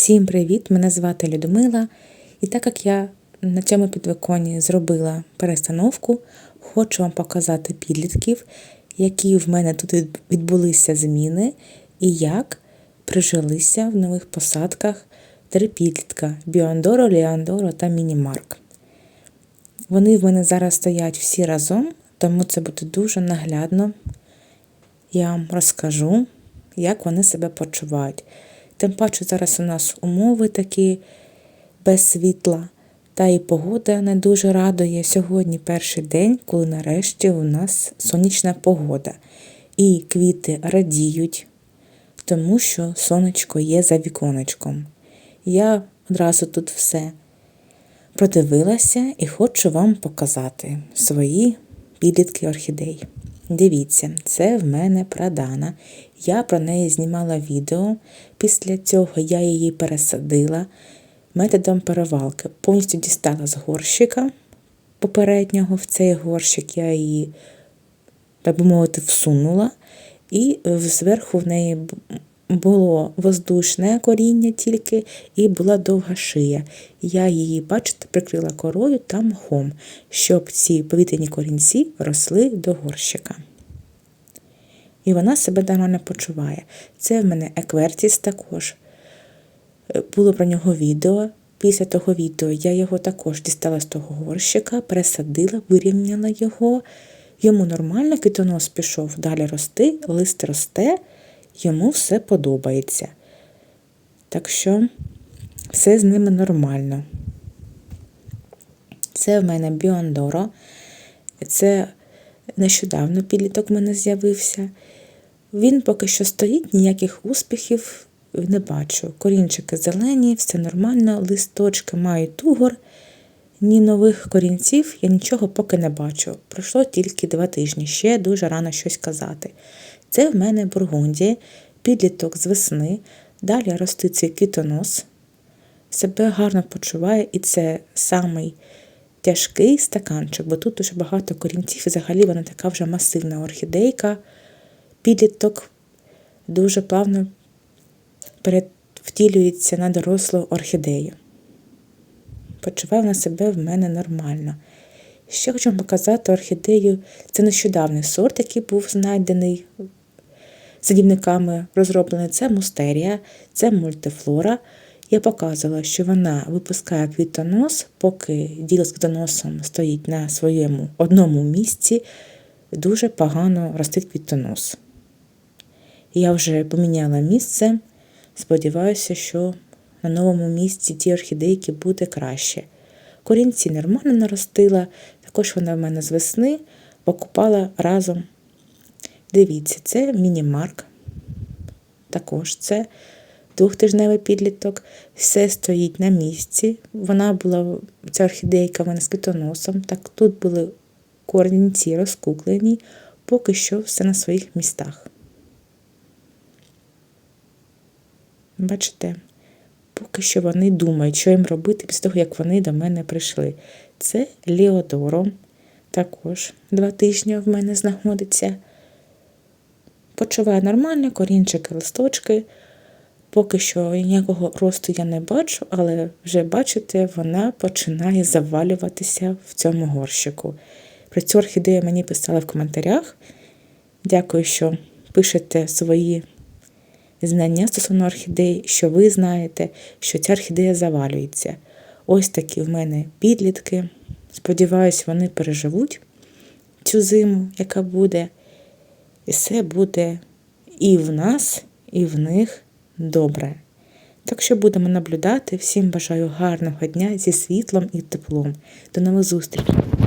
Всім привіт! Мене звати Людмила. І так як я на цьому підвиконні зробила перестановку, хочу вам показати підлітків, які в мене тут відбулися зміни і як прижилися в нових посадках три підлітка Біондоро, Ліандоро та Мінімарк. Вони в мене зараз стоять всі разом, тому це буде дуже наглядно. Я вам розкажу, як вони себе почувають. Тим паче зараз у нас умови такі без світла, та і погода не дуже радує. Сьогодні перший день, коли нарешті у нас сонячна погода. І квіти радіють, тому що сонечко є за віконечком. Я одразу тут все продивилася і хочу вам показати свої підлітки орхідей. Дивіться, це в мене прадана. Я про неї знімала відео. Після цього я її пересадила методом перевалки. Повністю дістала з горщика попереднього в цей горщик, я її, так би мовити, всунула, і зверху в неї було воздушне коріння тільки і була довга шия. Я її, бачите, прикрила корою та мхом, щоб ці повітряні корінці росли до горщика. І вона себе нормально почуває. Це в мене еквертіс також. Було про нього відео. Після того відео я його також дістала з того горщика, пересадила, вирівняла його. Йому нормально квітонос пішов далі рости, лист росте йому все подобається. Так що все з ними нормально. Це в мене Біондоро. Це нещодавно підліток в мене з'явився. Він поки що стоїть, ніяких успіхів не бачу. Корінчики зелені, все нормально, листочки мають тугор. Ні нових корінців я нічого поки не бачу. Пройшло тільки два тижні, ще дуже рано щось казати. Це в мене бургундія, підліток з весни, далі ростить цей кітонос, себе гарно почуває, і це самий тяжкий стаканчик, бо тут дуже багато корінців, і взагалі вона така вже масивна орхідейка. Підліток дуже плавно втілюється на дорослу орхідею. Почуває вона себе в мене нормально. Ще хочу вам показати орхідею. Це нещодавний сорт, який був знайдений садівниками розроблений. Це мустерія, це мультифлора. Я показувала, що вона випускає квітонос, поки діло з квітоносом стоїть на своєму одному місці, дуже погано ростить квітонос. Я вже поміняла місце. Сподіваюся, що на новому місці ті орхідейки буде краще. Корінці нормально наростила, також вона в мене з весни покупала разом Дивіться, це мінімарк. Також це двохтижневий підліток. Все стоїть на місці. Вона була, ця орхідейка вона з китоносом. Так, тут були корінці розкуклені, поки що все на своїх містах. Бачите, поки що вони думають, що їм робити після того, як вони до мене прийшли. Це Ліодоро. Також два тижні в мене знаходиться. Почуває нормально, корінчики, листочки. Поки що ніякого росту я не бачу, але вже, бачите, вона починає завалюватися в цьому горщику. Про цю орхідею мені писали в коментарях. Дякую, що пишете свої знання стосовно орхідей, що ви знаєте, що ця орхідея завалюється. Ось такі в мене підлітки. Сподіваюсь, вони переживуть цю зиму, яка буде. І все буде і в нас, і в них добре. Так що будемо наблюдати. Всім бажаю гарного дня зі світлом і теплом. До нових зустрічей!